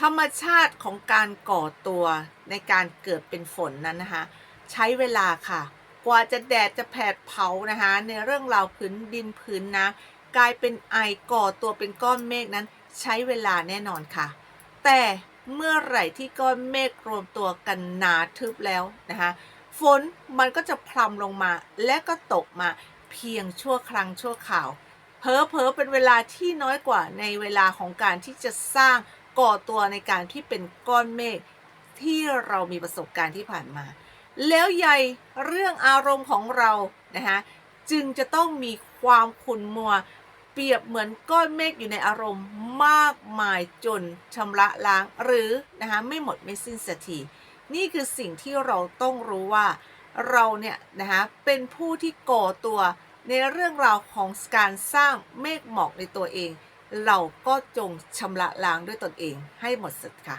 ธรรมชาติของการก่อตัวในการเกิดเป็นฝนนั้นนะคะ ใช้เวลาค่ะ กว่าจะแดดจะแผดเผานะคะ ในเรื่องราวพื้นดินพื้นนะกลายเป็นไอก่อตัวเป็นก้อนเมฆนั้น ใช้เวลาแน่นอนค่ะ แต่เมื่อไหร่ที่ก้อนเมฆรวมตัวกันหนาทึบแล้วนะคะฝนมันก็จะพลำลงมาและก็ตกมาเพียงชั่วครั้งชั่วคราวเพอเพอเป็นเวลาที่น้อยกว่าในเวลาของการที่จะสร้าง ก่อตัวในการที่เป็นก้อนเมฆที่เรามีประสบการณ์ที่ผ่านมา แล้วใหญ่เรื่องอารมณ์ของเรานะคะจึงจะต้องมีความขุ่นมัว เปรียบเหมือนก้อนเมฆอยู่ในอารมณ์มากมายจนชำระล้างหรือนะคะไม่หมดไม่สิ้นสักทีนี่คือสิ่งที่เราต้องรู้ว่าเราเนี่ยนะคะเป็นผู้ที่ก่อตัวในเรื่องราวของการสร้างเมฆหมอกในตัวเอง เราก็จงชำระล้างด้วยตนเองให้หมดสิ้นค่ะ